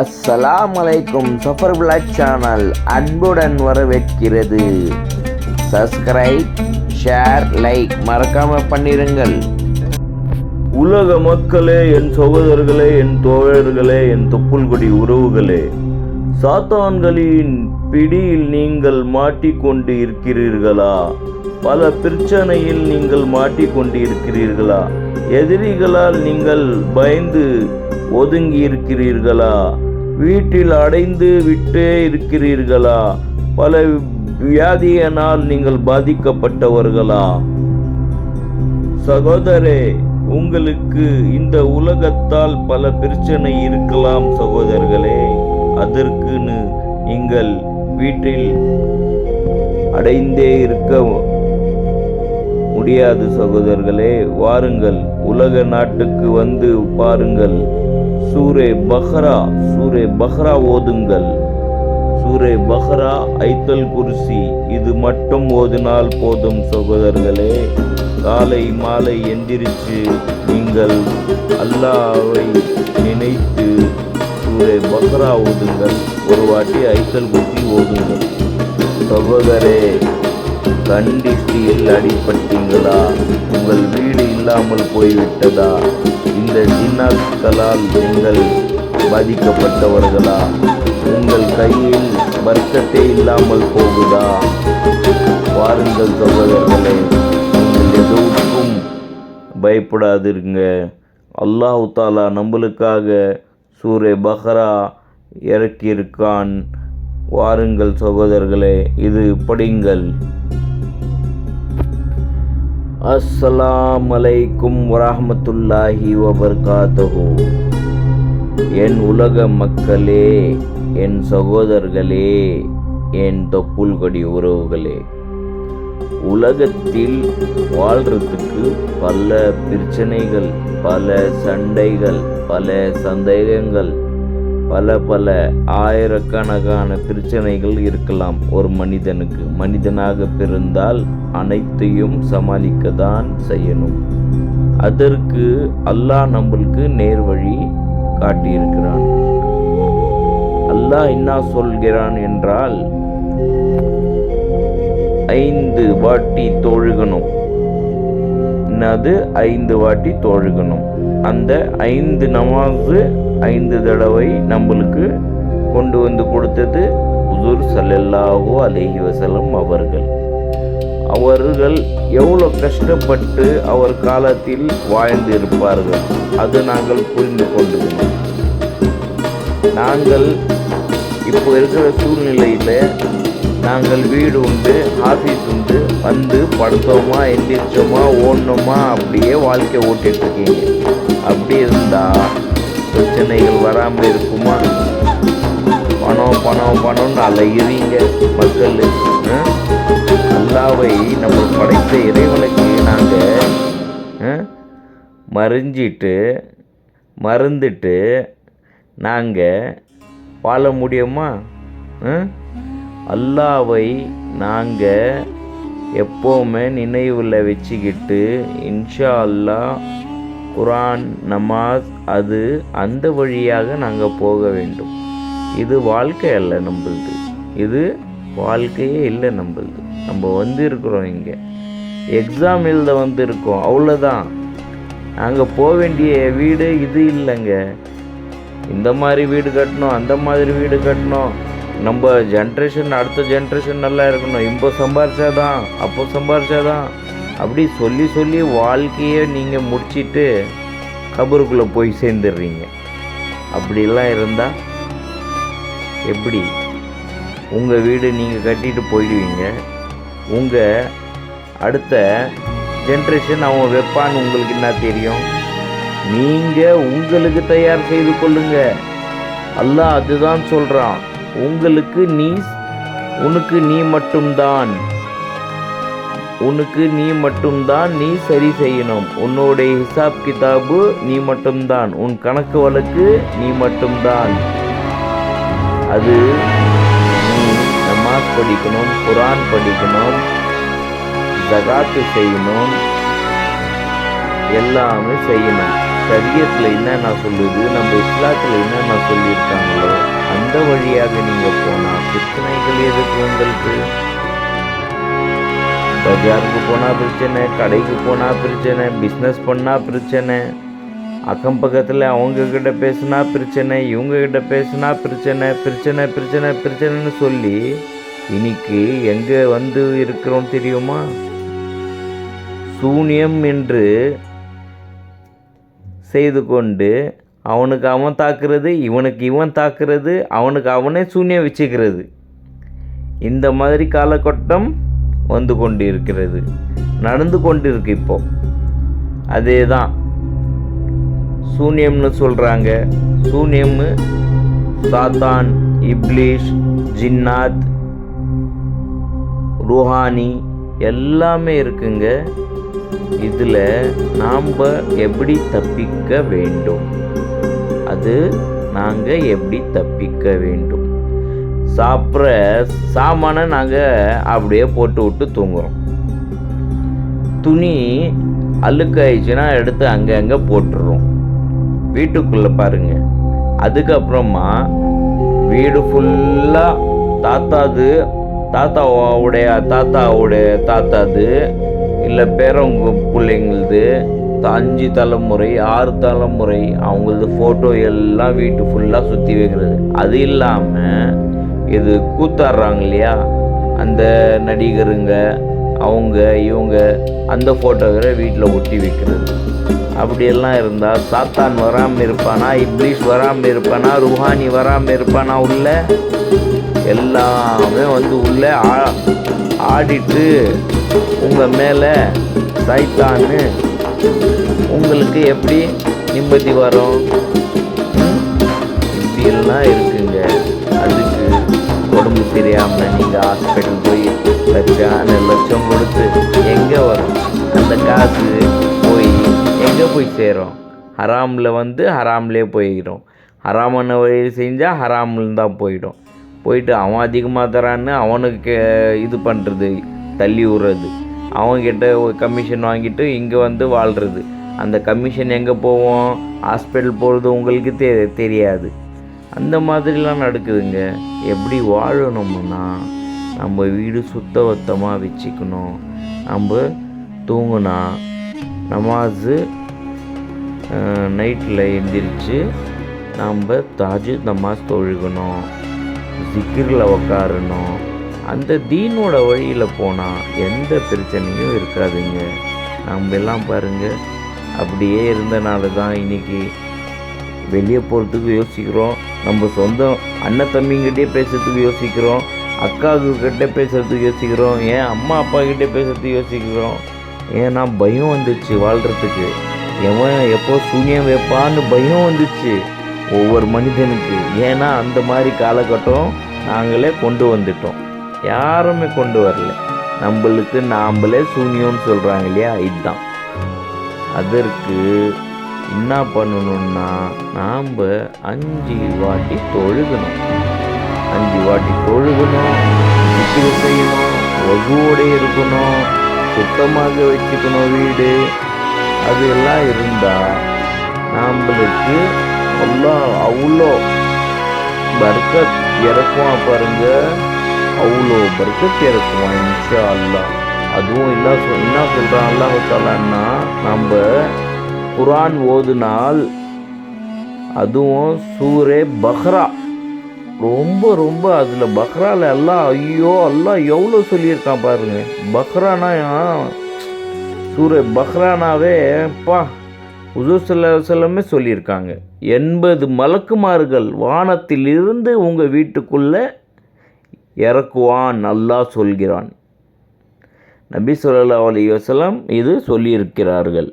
அஸ்ஸலாம் அலைக்கும். Suffer black channel அன்புடன் வரவேற்கிறது. சப்ஸ்கிரைப் ஷேர் லைக் மறக்காம பண்ணிருங்கள். உலக மக்களே என் சகோதரர்களே என் தோழர்களே என் தொப்புள்கொடி உறவுகளே சாத்தான்களின் பிடியில் நீங்கள் மாட்டிக்கொண்டு இருக்கிறீர்களா? பல பிரச்சனையில் நீங்கள் மாட்டிக்கொண்டு இருக்கிறீர்களா? எதிரிகளால் நீங்கள் பயந்து ஒதுங்கி இருக்கிறீர்களா வீட்டில் அடைந்து விட்டே இருக்கிறீர்களா? பல வியாதியினால் நீங்கள் பாதிக்கப்பட்டவர்களா? சகோதரே உங்களுக்கு இந்த உலகத்தால் பல பிரச்சனை இருக்கலாம் சகோதரர்களே. அதற்குன்னு நீங்கள் வீட்டில் அடைந்தே இருக்க முடியாது சகோதரர்களே. வாருங்கள் உலக நாட்டுக்கு வந்து பாருங்கள். சூரே பஹ்ரா சூரே பஹ்ரா ஓதுங்கள். சூரே பஹ்ரா ஐத்தல் குர்சி இது மட்டும் ஓதினால் போதும் சகோதரர்களே. காலை மாலை எந்திரிச்சு நீங்கள் அல்லாவை நினைத்து சூரே பஹ்ரா ஓதுங்கள். ஒரு வாட்டி ஐத்தல் குர்சி ஓதுங்கள். சகோதரே கண்டிஷ்டியில் அடிபட்டீங்களா? உங்கள் வீடு இல்லாமல் போய்விட்டதா? இந்த ஜின்னாக்களால் நீங்கள் பாதிக்கப்பட்டவர்களா? உங்கள் கையில் வர்க்கத்தை இல்லாமல் போகுதா? வாருங்கள் சகோதரர்களே நீங்கள் எதுவுக்கும் பயப்படாதிருங்க. அல்லாஹு தாலா நம்மளுக்காக சூரே பஹ்ரா இறக்கியிருக்கான். வாருங்கள் சகோதரர்களே இது படிங்கள். அஸ்ஸலாம் அலைக்கும் வரஹமத்துல்லாஹி வபர்காத்தஹு. என் உலக மக்களே என் சகோதரர்களே என் தொப்புள்கொடி உறவுகளே. உலகத்தில் வாழ்கிறதுக்கு பல பிரச்சனைகள் பல சண்டைகள் பல சந்தேகங்கள் பல பல ஆயிரக்கணக்கான பிரச்சனைகள் இருக்கலாம் ஒரு மனிதனுக்கு. மனிதனாக பிறந்தால் அனைத்தையும் சமாளிக்க தான் செய்யணும். அதற்கு அல்லாஹ் நம்மளுக்கு நேர்வழி காட்டியிருக்கிறான். அல்லாஹ் என்ன சொல்கிறான் என்றால் ஐந்து வாட்டி தொழுகணும். என்னது? ஐந்து வாட்டி தொழுகணும். அந்த ஐந்து நமாசு ஐந்து தடவை நம்மளுக்கு கொண்டு வந்து கொடுத்தது உதுர் சல்லல்லாஹோ அலைஹி வசலம் அவர்கள். அவர்கள் எவ்வளோ கஷ்டப்பட்டு அவர் காலத்தில் வாழ்ந்து இருப்பார்கள் அது நாங்கள் புரிந்து கொண்டிருந்தோம் நாங்கள் இப்போ இருக்கிற சூழ்நிலையில் நாங்கள் வீடு உண்டு ஆஃபீஸ் உண்டு வந்து படுத்தோமா எந்திரிச்சோமா ஓடணுமா அப்படியே வாழ்க்கை ஓட்டிட்டு இருக்கீங்க. அப்படி இருந்தால் பிரச்சனைகள் வராமல் இருக்குமா? பணம் பணம் பணம்னு அலையிறீங்க மக்கள். அல்லாவை நம்ம படைத்த இறைவனுக்கு நாங்கள் மறைஞ்சிட்டு மறந்துட்டு நாங்கள் வாழ முடியுமா? அல்லாவை நாங்கள் எப்போவுமே நினைவில் வச்சுக்கிட்டு இன்ஷா அல்லாஹ் குரான் நமாஸ் அது அந்த வழியாக நாங்கள் போக வேண்டும். இது வாழ்க்கை அல்ல நம்மளுது இது வாழ்க்கையே இல்லை நம்மளுது நம்ம வந்து இருக்கிறோம் இங்கே. எக்ஸாம் எழுத வந்திருக்கோம். அவ்வளோதான் நாங்கள் போக வேண்டிய வீடு இது இல்லைங்க. இந்த மாதிரி வீடு கட்டணும் அந்த மாதிரி வீடு கட்டணும். நம்ம ஜென்ரேஷன் அடுத்த ஜென்ரேஷன் நல்லா இருக்கணும். இப்போ சம்பாரிச்சாதான் அப்போ சம்பாரிச்சாதான் அப்படி சொல்லி சொல்லி வாழ்க்கையை நீங்கள் முடிச்சிட்டு கபருக்குள்ளே போய் சேர்ந்துடுறீங்க. அப்படிலாம் இருந்தால் எப்படி? உங்கள் வீடு நீங்கள் கட்டிட்டு போயிடுவீங்க. உங்கள் அடுத்த ஜென்ரேஷன் அவன் வைப்பான்னு உங்களுக்கு என்ன தெரியும்? நீங்கள் உங்களுக்கு தயார் செய்து கொள்ளுங்க. அல்லாஹ் அதுதான் சொல்கிறான் உங்களுக்கு நீ உனக்கு நீ மட்டும்தான். உனக்கு நீ மட்டும்தான் நீ சரி செய்யணும். உன்னுடைய ஹிசாப் கிதாபு நீ மட்டும்தான். உன் கணக்கு வழக்கு நீ மட்டும்தான். அது நீ நமாஸ் படிக்கணும் குரான் படிக்கணும் ஜகாத்து செய்யணும். எல்லாமே செய்யணும். சரியத்தில் என்னென்ன சொல்லுது? நம்ம இஸ்லாத்தில் என்னென்ன சொல்லியிருக்காங்களோ அந்த வழியாக நீங்கள் போனால் பிரச்சனைகள் எதுக்கு உங்களுக்கு? பஜாருக்கு போனால் பிரச்சனை கடைக்கு போனால் பிரச்சனை பிஸ்னஸ் பண்ணால் பிரச்சனை. அக்கம் பக்கத்தில் அவங்கக்கிட்ட பேசுனா பிரச்சனை இவங்கக்கிட்ட பேசுனா பிரச்சனை பிரச்சனை பிரச்சனை பிரச்சனைன்னு சொல்லி இன்னைக்கு எங்கே வந்து இருக்கிறோம் தெரியுமா? சூனியம் என்று செய்து கொண்டு அவனுக்கு அவன் தாக்குறது இவனுக்கு இவன் தாக்குறது அவனுக்கு அவனே சூன்யம் வச்சுக்கிறது. இந்த மாதிரி காலகட்டம் வந்து கொண்டு இருக்கிறது நடந்து கொண்டிருக்கு இப்போ. அதே தான் சூன்யம்னு சொல்கிறாங்க சூனியம்னு சாத்தான் இப்லீஷ் ஜின்னாத் ருஹானி எல்லாமே இருக்குங்க. இதில் நாம் எப்படி தப்பிக்க வேண்டும்? அது நாங்கள் எப்படி தப்பிக்க வேண்டும்? சாப்பிட்ற சாமானை நாங்கள் அப்படியே போட்டு விட்டு தூங்குறோம். துணி அழுக்காயிடுச்சுன்னா எடுத்து அங்கே அங்கே போட்டுடுறோம் வீட்டுக்குள்ளே பாருங்கள் அதுக்கப்புறமா வீடு ஃபுல்லாக தாத்தாது தாத்தாவுடைய தாத்தாவுடைய தாத்தாது இல்லை பேரவங்க பிள்ளைங்களது அஞ்சு தலைமுறை ஆறு தலைமுறை அவங்களது ஃபோட்டோ எல்லாம் வீட்டு ஃபுல்லாக சுற்றி வைக்கிறது. அது இல்லாமல் இது கூத்தாடுறாங்க இல்லையா அந்த நடிகருங்க அவங்க இவங்க அந்த ஃபோட்டோவை வீட்டில் ஒட்டி வைக்கிறது. அப்படியெல்லாம் இருந்தால் சாத்தான் வராமல் இருப்பானா இப்லீஷ் வராமல் இருப்பானா ருஹானி வராமல் இருப்பானா உள்ள? எல்லாமே வந்து உள்ளே ஆ ஆடிட்டு உங்கள் மேலே சைத்தான்னு உங்களுக்கு எப்படி நிம்மதி வரும்? இப்படியெல்லாம் இருக்குது உடம்பு தெரியாமல் நீங்கள் ஹாஸ்பிட்டல் போய் லட்சம் லட்சம் கொடுத்து எங்கே வரும்? அந்த காசு போய் எங்கே போய் சேரும்? ஹராமில் வந்து ஹராம்லே போயிடும் ஹராமான வழியில் செஞ்சால் ஹராமில் தான் போயிடும். போயிட்டு அவன் அதிகமாக தரான்னு அவனுக்கு இது பண்ணுறது தள்ளி விடுறது அவங்கக்கிட்ட கமிஷன் வாங்கிட்டு இங்கே வந்து வாழ்கிறது அந்த கமிஷன் எங்கே போவோம்? ஹாஸ்பிட்டல் போகிறது உங்களுக்கு தெ தெரியாது. அந்த மாதிரிலாம் நடக்குதுங்க. எப்படி வாழணும்னா நம்ம வீடு சுத்தபத்தமாக வச்சுக்கணும். நம்ம தூங்கினா நமாஸு நைட்டில் எந்திரிச்சு நம்ம தாஜு நமாஸ் தொழுகணும். ஜிக்கிரில் உக்காரணும். அந்த தீனோட வழியில் போனால் எந்த பிரச்சனையும் இருக்காதுங்க. நம்ம எல்லாம் பாருங்கள் அப்படியே இருந்தனால தான் இன்னைக்கு வெளியே போகிறதுக்கு யோசிக்கிறோம். நம்ம சொந்த அண்ணன் தம்பிங்கிட்டே பேசுறதுக்கு யோசிக்கிறோம் அக்காவுக்கிட்ட பேசுகிறதுக்கு யோசிக்கிறோம் ஏன் அம்மா அப்பா கிட்டே பேசுறதுக்கு யோசிக்கிறோம். ஏன்னா பயம் வந்துச்சு வாழ்கிறதுக்கு எவன் எப்போ சூனியம் வைப்பான்னு பயம் வந்துச்சு ஒவ்வொரு மனிதனுக்கு. ஏன்னா அந்த மாதிரி காலகட்டம் நாங்களே கொண்டு வந்துட்டோம். யாருமே கொண்டு வரல. நம்மளுக்கு நாம்ளே சூனியம்னு சொல்கிறாங்க இல்லையா? இதுதான். அதற்கு என்ன பண்ணணும்னா நாம் அஞ்சு வாட்டி தொழுகணும். அஞ்சு வாட்டி தொழுகணும் திக்ரு செய்யணும் வகுவோட இருக்கணும் சுத்தமாக வச்சுக்கணும் வீடு. அது எல்லாம் இருந்தால் நம்மளுக்கு அவ்வளோ அவ்வளோ பர்க்கத் இறக்குவான் பாருங்க. அவ்வளோ பர்க்கத் இறக்குவான் இன்ஷா அல்லாஹ். அதுவும் இல்லை சொல் என்ன சொல்கிறான் அல்லாஹாலான்னா நம்ம குரான் ஓதுனால் அதுவும் சூரே பஹ்ரா ரொம்ப ரொம்ப அதில் பஹ்ராவில் எல்லாம் ஐயோ எல்லாம் எவ்வளோ சொல்லியிருக்கான் பாருங்க. பஹ்ரானா சூரே பஹ்ரானாவே பா உசூர் சொல்லியிருக்காங்க. எண்பது மலக்குமார்கள் வானத்திலிருந்து உங்கள் வீட்டுக்குள்ளே இறக்குவான் நல்லா சொல்கிறான். நபி சொல்லா அலி வசலம் இது சொல்லியிருக்கிறார்கள்.